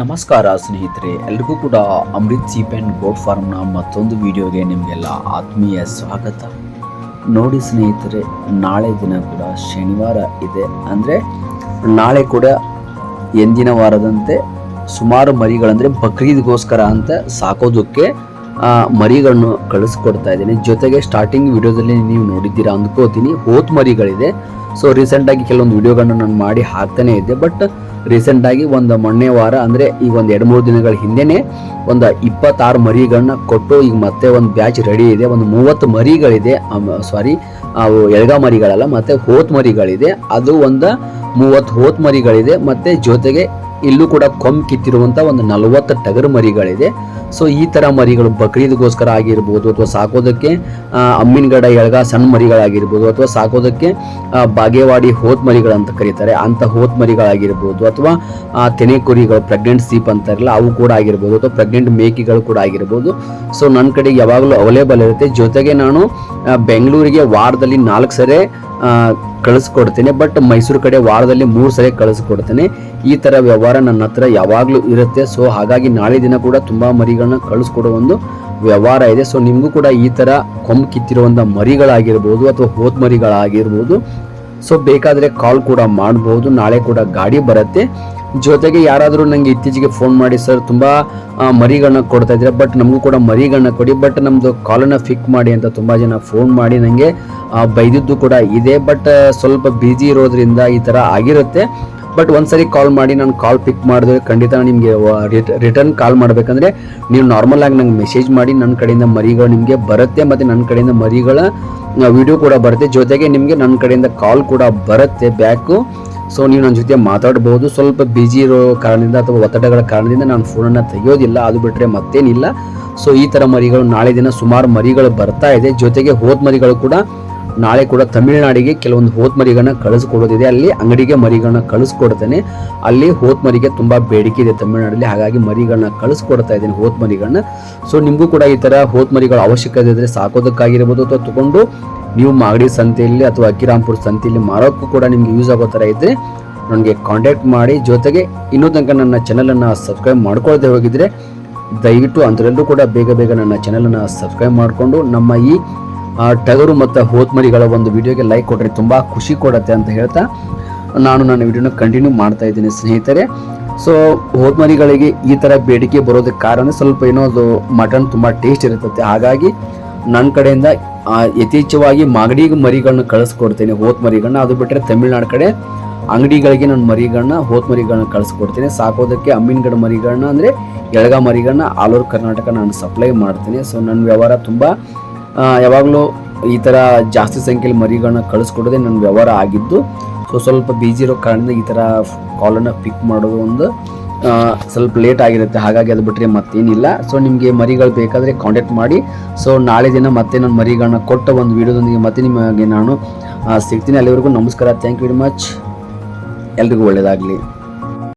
ನಮಸ್ಕಾರ ಸ್ನೇಹಿತರೆ, ಎಲ್ರಿಗೂ ಕೂಡ ಅಮೃತ್ ಚೀಪ್ ಆ್ಯಂಡ್ ಗೋಡ್ ಫಾರ್ಮ್ನ ಮತ್ತೊಂದು ವಿಡಿಯೋಗೆ ನಿಮಗೆಲ್ಲ ಆತ್ಮೀಯ ಸ್ವಾಗತ. ನೋಡಿ ಸ್ನೇಹಿತರೆ, ನಾಳೆ ದಿನ ಕೂಡ ಶನಿವಾರ ಇದೆ. ಅಂದರೆ ನಾಳೆ ಕೂಡ ಎಂದಿನ ವಾರದಂತೆ ಸುಮಾರು ಮರಿಗಳಂದರೆ ಬಕ್ರೀದ್ಗೋಸ್ಕರ ಅಂತ ಸಾಕೋದಕ್ಕೆ ಮರಿಗಳನ್ನು ಕಳಿಸ್ಕೊಡ್ತಾ ಇದ್ದೀನಿ. ಜೊತೆಗೆ ಸ್ಟಾರ್ಟಿಂಗ್ ವಿಡಿಯೋದಲ್ಲಿ ನೀವು ನೋಡಿದ್ದೀರಾ ಅಂದ್ಕೋತೀನಿ. ಹೋತ್ ಮರಿಗಳಿದೆ. ಸೊ ರೀಸೆಂಟಾಗಿ ಕೆಲವೊಂದು ವಿಡಿಯೋಗಳನ್ನ ನಾನು ಮಾಡಿ ಹಾಕ್ತಾನೆ ಇದ್ದೆ. ಬಟ್ ರೀಸೆಂಟಾಗಿ ಒಂದು ಮೊನ್ನೆ ವಾರ, ಅಂದರೆ ಈಗ ಒಂದು ಎರಡು ಮೂರು ದಿನಗಳ ಹಿಂದೆನೇ ಒಂದು ಇಪ್ಪತ್ತಾರು ಮರಿಗಳನ್ನ ಕೊಟ್ಟು ಈಗ ಮತ್ತೆ ಒಂದು ಬ್ಯಾಚ್ ರೆಡಿ ಇದೆ. ಒಂದು ಮೂವತ್ತು ಮರಿಗಳಿದೆ. ಸಾರಿ ಅವು ಎಳ್ಗ ಮರಿಗಳಲ್ಲ, ಮತ್ತೆ ಹೋತ್ ಮರಿಗಳಿದೆ. ಅದು ಒಂದು ಮೂವತ್ತು ಹೋತ್ ಮರಿಗಳಿದೆ. ಮತ್ತೆ ಜೊತೆಗೆ ಇಲ್ಲೂ ಕೂಡ ಕೊಂಬ್ ಕಿತ್ತಿರುವಂತ ಒಂದು ನಲವತ್ತು ಟಗರು ಮರಿಗಳಿದೆ. ಸೊ ಈ ತರ ಮರಿಗಳು ಬಕ್ರೀದ್ಗೋಸ್ಕರ ಆಗಿರ್ಬೋದು ಅಥವಾ ಸಾಕೋದಕ್ಕೆ ಅಮ್ಮಿನಗಡ ಎಳ್ಗ, ಸಣ್ಣ ಮರಿಗಳಾಗಿರ್ಬೋದು ಅಥವಾ ಸಾಕೋದಕ್ಕೆ ಬಾಗೇವಾಡಿ ಹೋತ್ ಮರಿಗಳಂತ ಕರೀತಾರೆ. ಅಂತ ಹೋತ್ ಮರಿಗಳಾಗಿರ್ಬೋದು ಅಥವಾ ತೆನೆ ಕುರಿಗಳು ಪ್ರೆಗ್ನೆಂಟ್ ಸೀಪ್ ಅಂತಾರಲ್ಲ ಅವು ಕೂಡ ಆಗಿರ್ಬೋದು ಅಥವಾ ಪ್ರೆಗ್ನೆಂಟ್ ಮೇಕಿಗಳು ಕೂಡ ಆಗಿರ್ಬೋದು. ಸೊ ನನ್ನ ಕಡೆ ಯಾವಾಗಲೂ ಅವೈಲೇಬಲ್ ಇರುತ್ತೆ. ಜೊತೆಗೆ ನಾನು ಬೆಂಗಳೂರಿಗೆ ವಾರದಲ್ಲಿ ನಾಲ್ಕು ಸರಿ ಕಳಿಸ್ಕೊಡ್ತೇನೆ. ಬಟ್ ಮೈಸೂರು ಕಡೆ ವಾರದಲ್ಲಿ ಮೂರು ಸರಿ ಕಳಿಸ್ಕೊಡ್ತೇನೆ. ಈ ಥರ ವ್ಯವಹಾರ ನನ್ನ ಹತ್ರ ಯಾವಾಗಲೂ ಇರುತ್ತೆ. ಸೊ ಹಾಗಾಗಿ ನಾಳೆ ದಿನ ಕೂಡ ತುಂಬ ಮರಿಗಳನ್ನ ಕಳಿಸ್ಕೊಡೋ ಒಂದು ವ್ಯವಹಾರ ಇದೆ. ಸೊ ನಿಮಗೂ ಕೂಡ ಈ ಥರ ಕೊಂಬ್ ಕಿತ್ತಿರುವಂಥ ಮರಿಗಳಾಗಿರ್ಬೋದು ಅಥವಾ ಹೋತ್ ಮರಿಗಳಾಗಿರ್ಬೋದು. ಸೊ ಬೇಕಾದರೆ ಕಾಲ್ ಕೂಡ ಮಾಡ್ಬೋದು. ನಾಳೆ ಕೂಡ ಗಾಡಿ ಬರುತ್ತೆ. ಜೊತೆಗೆ ಯಾರಾದರೂ ನನಗೆ ಇತ್ತೀಚೆಗೆ ಫೋನ್ ಮಾಡಿ ಸರ್ ತುಂಬ ಮರಿಗಳನ್ನ ಕೊಡ್ತಾ ಇದ್ದೀರಾ? ಬಟ್ ನಮಗೂ ಕೂಡ ಮರಿಗಳನ್ನ ಕೊಡಿ. ಬಟ್ ನಮ್ಮದು ಕಾಲನ್ನು ಫಿಕ್ ಮಾಡಿ ಅಂತ ತುಂಬ ಜನ ಫೋನ್ ಮಾಡಿ ನನಗೆ ಬೈದಿದ್ದು ಕೂಡ ಇದೆ. ಬಟ್ ಸ್ವಲ್ಪ ಬಿಜಿ ಇರೋದ್ರಿಂದ ಈ ಥರ ಆಗಿರುತ್ತೆ. ಬಟ್ ಒಂದ್ಸರಿ ಕಾಲ್ ಮಾಡಿ, ನಾನು ಕಾಲ್ ಪಿಕ್ ಮಾಡಿದ್ರೆ ಖಂಡಿತ ನಿಮಗೆ ರಿಟರ್ನ್ ಕಾಲ್ ಮಾಡಬೇಕಂದ್ರೆ ನೀವು ನಾರ್ಮಲ್ ಆಗಿ ನಂಗೆ ಮೆಸೇಜ್ ಮಾಡಿ ನನ್ನ ಕಡೆಯಿಂದ ಮರಿಗಳು ನಿಮಗೆ ಬರುತ್ತೆ. ಮತ್ತು ನನ್ನ ಕಡೆಯಿಂದ ಮರಿಗಳ ವಿಡಿಯೋ ಕೂಡ ಬರುತ್ತೆ. ಜೊತೆಗೆ ನಿಮಗೆ ನನ್ನ ಕಡೆಯಿಂದ ಕಾಲ್ ಕೂಡ ಬರುತ್ತೆ ಬ್ಯಾಕು ಸೊ ನೀವು ನನ್ನ ಜೊತೆ ಮಾತಾಡ್ಬೋದು. ಸ್ವಲ್ಪ ಬಿಜಿ ಇರೋ ಕಾರಣದಿಂದ ಅಥವಾ ಒತ್ತಡಗಳ ಕಾರಣದಿಂದ ನಾನು ಫೋನನ್ನು ತೆಗೆಯೋದಿಲ್ಲ. ಅದು ಬಿಟ್ಟರೆ ಮತ್ತೇನಿಲ್ಲ. ಸೊ ಈ ಥರ ಮರಿಗಳು ನಾಳೆ ದಿನ ಸುಮಾರು ಮರಿಗಳು ಬರ್ತಾ ಇದೆ. ಜೊತೆಗೆ ಹೋದ್ ಮರಿಗಳು ಕೂಡ ನಾಳೆ ಕೂಡ ತಮಿಳುನಾಡಿಗೆ ಕೆಲವೊಂದು ಹೋತ್ ಮರಿಗಳನ್ನ ಕಳಿಸ್ಕೊಡೋದಿದೆ. ಅಲ್ಲಿ ಅಂಗಡಿಗೆ ಮರಿಗಳನ್ನ ಕಳಿಸ್ಕೊಡ್ತೇನೆ. ಅಲ್ಲಿ ಹೋತ್ ಮರಿಗೆ ತುಂಬಾ ಬೇಡಿಕೆ ಇದೆ ತಮಿಳುನಾಡಲ್ಲಿ. ಹಾಗಾಗಿ ಮರಿಗಳನ್ನ ಕಳಿಸ್ಕೊಡ್ತಾ ಇದ್ದೇನೆ ಹೋತ್ ಮರಿಗಳನ್ನ. ಸೊ ನಿಮಗೂ ಕೂಡ ಈ ತರ ಹೋತ್ ಮರಿಗಳ ಅವಶ್ಯಕತೆ ಇದ್ರೆ ಸಾಕೋದಕ್ಕಾಗಿರ್ಬೋದು ಅಥವಾ ತಗೊಂಡು ನೀವು ಮಾಗಡಿ ಸಂತೆಯಲ್ಲಿ ಅಥವಾ ಅಕ್ಕಿರಾಂಪುರ ಸಂತೆಯಲ್ಲಿ ಮಾರೋಕ್ಕೂ ಕೂಡ ನಿಮ್ಗೆ ಯೂಸ್ ಆಗೋ ಥರ ಇದ್ದರೆ ನನಗೆ ಕಾಂಟ್ಯಾಕ್ಟ್ ಮಾಡಿ. ಜೊತೆಗೆ ಇನ್ನೂ ತನಕ ನನ್ನ ಚಾನಲನ್ನು ಸಬ್ಸ್ಕ್ರೈಬ್ ಮಾಡ್ಕೊಳ್ಳದೆ ಹೋಗಿದ್ರೆ ದಯವಿಟ್ಟು ಅಂಥರೆಲ್ಲರೂ ಕೂಡ ಬೇಗ ಬೇಗ ನನ್ನ ಚಾನಲನ್ನು ಸಬ್ಸ್ಕ್ರೈಬ್ ಮಾಡಿಕೊಂಡು ನಮ್ಮ ಈ ಟಗರು ಮತ್ತು ಹೋತ್ಮರಿಗಳ ಒಂದು ವಿಡಿಯೋಗೆ ಲೈಕ್ ಕೊಟ್ಟರೆ ತುಂಬ ಖುಷಿ ಕೊಡುತ್ತೆ ಅಂತ ಹೇಳ್ತಾ ನಾನು ನನ್ನ ವಿಡಿಯೋನ ಕಂಟಿನ್ಯೂ ಮಾಡ್ತಾ ಇದ್ದೀನಿ ಸ್ನೇಹಿತರೆ. ಸೊ ಹೋತ್ಮರಿಗಳಿಗೆ ಈ ಥರ ಬೇಡಿಕೆ ಬರೋದಕ್ಕೆ ಕಾರಣ ಸ್ವಲ್ಪ ಏನೋ ಅದು ಮಟನ್ ತುಂಬ ಟೇಸ್ಟ್ ಇರುತ್ತೆ ಹಾಗಾಗಿ ನನ್ನ ಕಡೆಯಿಂದ ಯಥೇಚ್ಛವಾಗಿ ಮಾಗಡಿ ಮರಿಗಳನ್ನ ಕಳಿಸ್ಕೊಡ್ತೇನೆ, ಹೋತ್ ಮರಿಗಳನ್ನ ಅದು ಬಿಟ್ಟರೆ ತಮಿಳ್ನಾಡು ಕಡೆ ಅಂಗಡಿಗಳಿಗೆ ನಾನು ಮರಿಗಳನ್ನ ಹೋತ್ ಮರಿಗಳನ್ನ ಕಳಿಸ್ಕೊಡ್ತೀನಿ. ಸಾಕೋದಕ್ಕೆ ಅಮ್ಮಿನಗಡ ಮರಿಗಳನ್ನ ಅಂದರೆ ಎಳಗ ಮರಿಗಳನ್ನ ಆಲ್ ಓವರ್ ಕರ್ನಾಟಕ ನಾನು ಸಪ್ಲೈ ಮಾಡ್ತೀನಿ. ಸೊ ನನ್ನ ವ್ಯವಹಾರ ತುಂಬ ಯಾವಾಗಲೂ ಈ ಥರ ಜಾಸ್ತಿ ಸಂಖ್ಯೆಯಲ್ಲಿ ಮರಿಗಳನ್ನ ಕಳಿಸ್ಕೊಡೋದೇ ನನ್ನ ವ್ಯವಹಾರ ಆಗಿದ್ದು. ಸೊ ಸ್ವಲ್ಪ ಬಿಜಿ ಇರೋ ಕಾರಣದಿಂದ ಈ ಥರ ಕಾಲನ್ನು ಪಿಕ್ ಮಾಡೋದು ಒಂದು ಸ್ವಲ್ಪ ಲೇಟ್ ಆಗಿರುತ್ತೆ. ಹಾಗಾಗಿ ಅದು ಬಿಟ್ಟರೆ ಮತ್ತೇನಿಲ್ಲ. ಸೊ ನಿಮಗೆ ಮರಿಗಳು ಬೇಕಾದರೆ ಕಾಂಟ್ಯಾಕ್ಟ್ ಮಾಡಿ. ಸೊ ನಾಳೆ ದಿನ ಮತ್ತೆ ನಾನು ಮರಿಗಳನ್ನ ಕೊಟ್ಟ ಒಂದು ವಿಡಿಯೋದೊಂದಿಗೆ ಮತ್ತೆ ನಿಮಗೆ ನಾನು ಸಿಗ್ತೀನಿ. ಅಲ್ಲಿವರೆಗೂ ನಮಸ್ಕಾರ. ಥ್ಯಾಂಕ್ ಯು ವೆರಿ ಮಚ್ ಎಲ್ರಿಗೂ ಒಳ್ಳೆಯದಾಗಲಿ